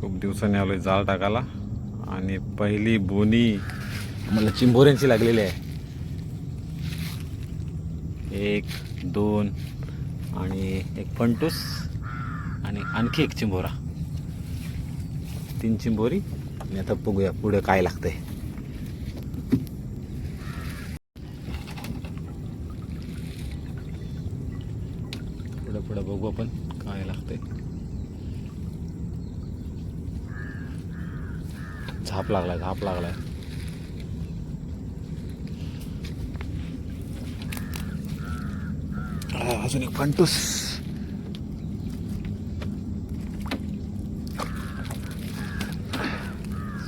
खूप दिवसांनी आहे जाळ टाकायला. आणि पहिली बोनी मला चिंबोऱ्यांची लागलेली आहे. एक दोन आणि एक फंटूस आणि आणखी एक चिंबोरा. तीन चिंबोरी. आणि आता बघूया पुढे काय लागतंय. पुढे पुढे बघू आपण काय लागतंय. झाप लागलाय झाप लागलाय. अजून एक फंटूस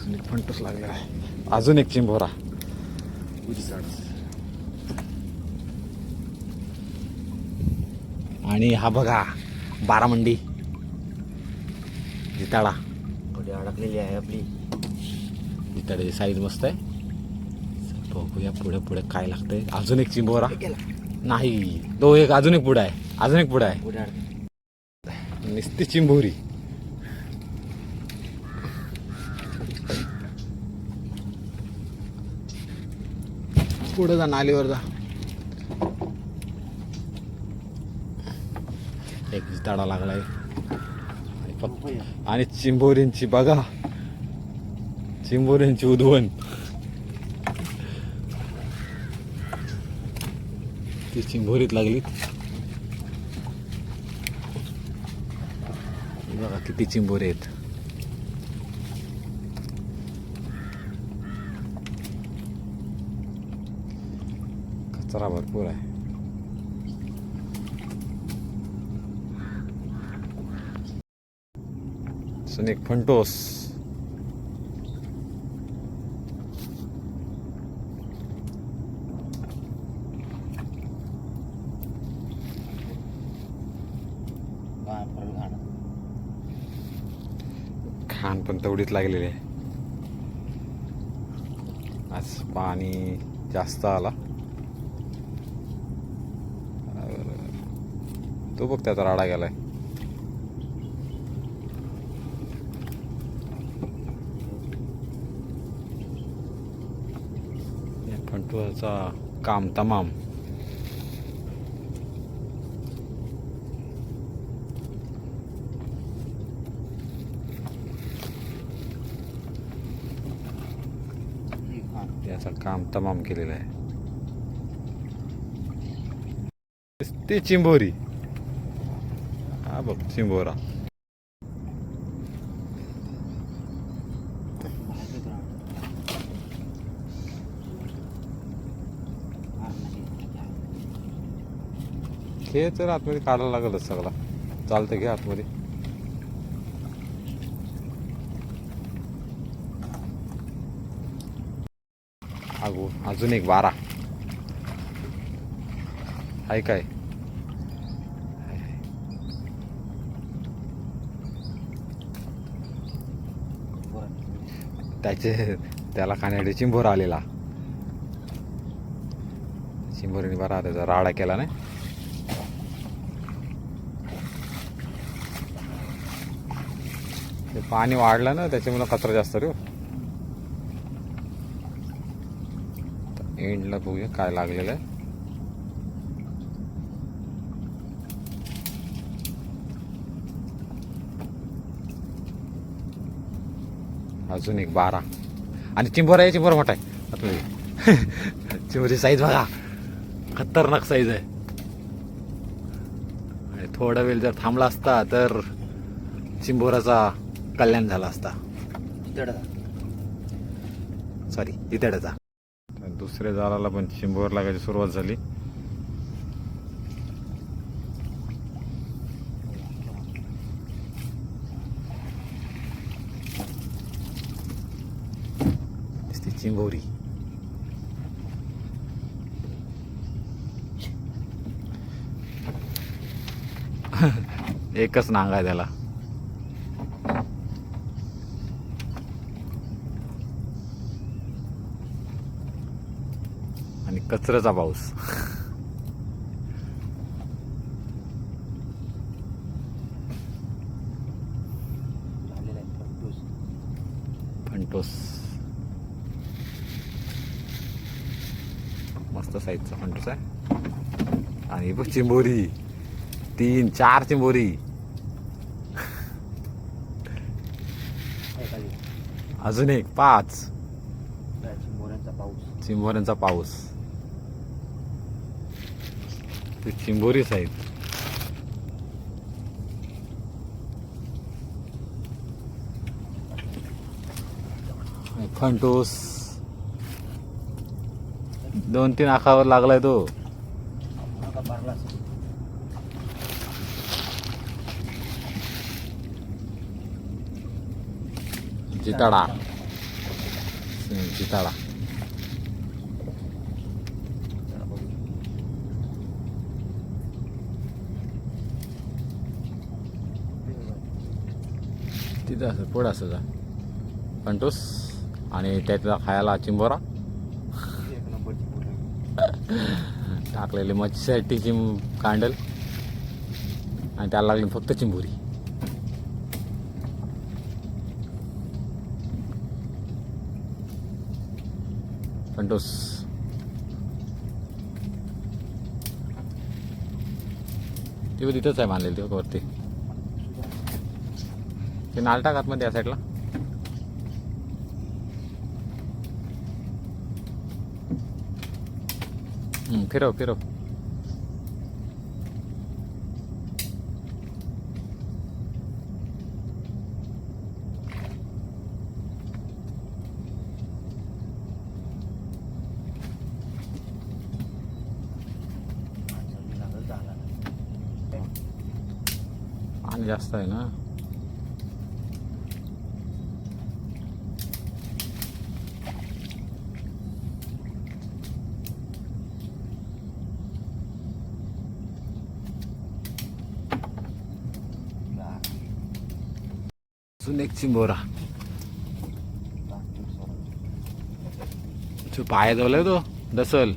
एक फंटूस लागला आहे. अजून एक चिंबोरा. आणि हा बघा बारामंडी. जिताळा थोडी अडकलेली आहे आपली. इतर साईज मस्त आहे बघूया पुढे पुढे काय लागतंय. अजून एक चिंबोरा. नाही तो एक अजून एक पुढा आहे. अजून एक पुढा आहे. नुसती चिंबोरी. पुढे जा नालीवर जा. एक तडा लागलाय. आणि चिंबोरींची बघा. चिंबोरींची उधवण ती चिंबोरीत लागली. बघा किती चिंबोरे आहेत. कचरा भरपूर आहे. सुनिक फंटोस. खाण पण तेवढीच लागलेली आहे. आज पाणी जास्त आला. तो बघ त्याचा राडा गेलाय. या फंटुआचा काम तमाम याचं काम तमाम केलेलं आहे. ती चिंबोरी. हा बघ चिंबोरा. खेळ तर आतमध्ये काढायला लागलच सगळा. चालतं घे आतमध्ये. अगो अजून एक बारा आहे काय? त्याचे त्याला खाण्यासाठी चिंभोर आलेला. चिंभोरीने बरा त्याचा राडा केला नाही. ते पाणी वाढलं ना त्याच्यामुळे कचरा जास्त रे हो. एंडला बघूया काय लागलेलं आहे. अजून एक बारा. आणि चिंबोरा आहे चिंबोरा मोठा आहे. आतमध्ये. चिंबोरी साईज बघा. खतरनाक साईज आहे. आणि थोडा वेळ जर थांबला असता तर चिंबोराचा कल्याण झाला असता. सॉरी इतड्याचा दुसऱ्या जाळाला पण चिंबोर लागायची सुरुवात झाली. चिंबोरी. एकच नांग आहे त्याला आणि कचऱ्याचा पाऊस. फंटोस. मस्त साईजचा फंटोस आहे. आणि बघ चिंबोरी. तीन चार चिंबोरी. अजून एक पाच. मोऱ्यांचा पाऊस. चिंबोऱ्यांचा पाऊस. ते चिंबोरीच आहेत आणि दोन तीन आखावर लागलाय तो. आता भरला तिथं असं पुढं असं जा. फंटूस आणि त्यातला खायला चिंबोरा. टाकलेली मच्छीसाठी चिं कांडल. आणि त्याला लागली फक्त चिंबोरी. ती पण तिथंच आहे बांधलेली ती बघ वरती. ते नाल टाक आतमध्ये या साईडला. फिरव फिरव. आणि जास्त आहे ना? अजून एक चिंबोरा तो पाया जवळ तो दसल.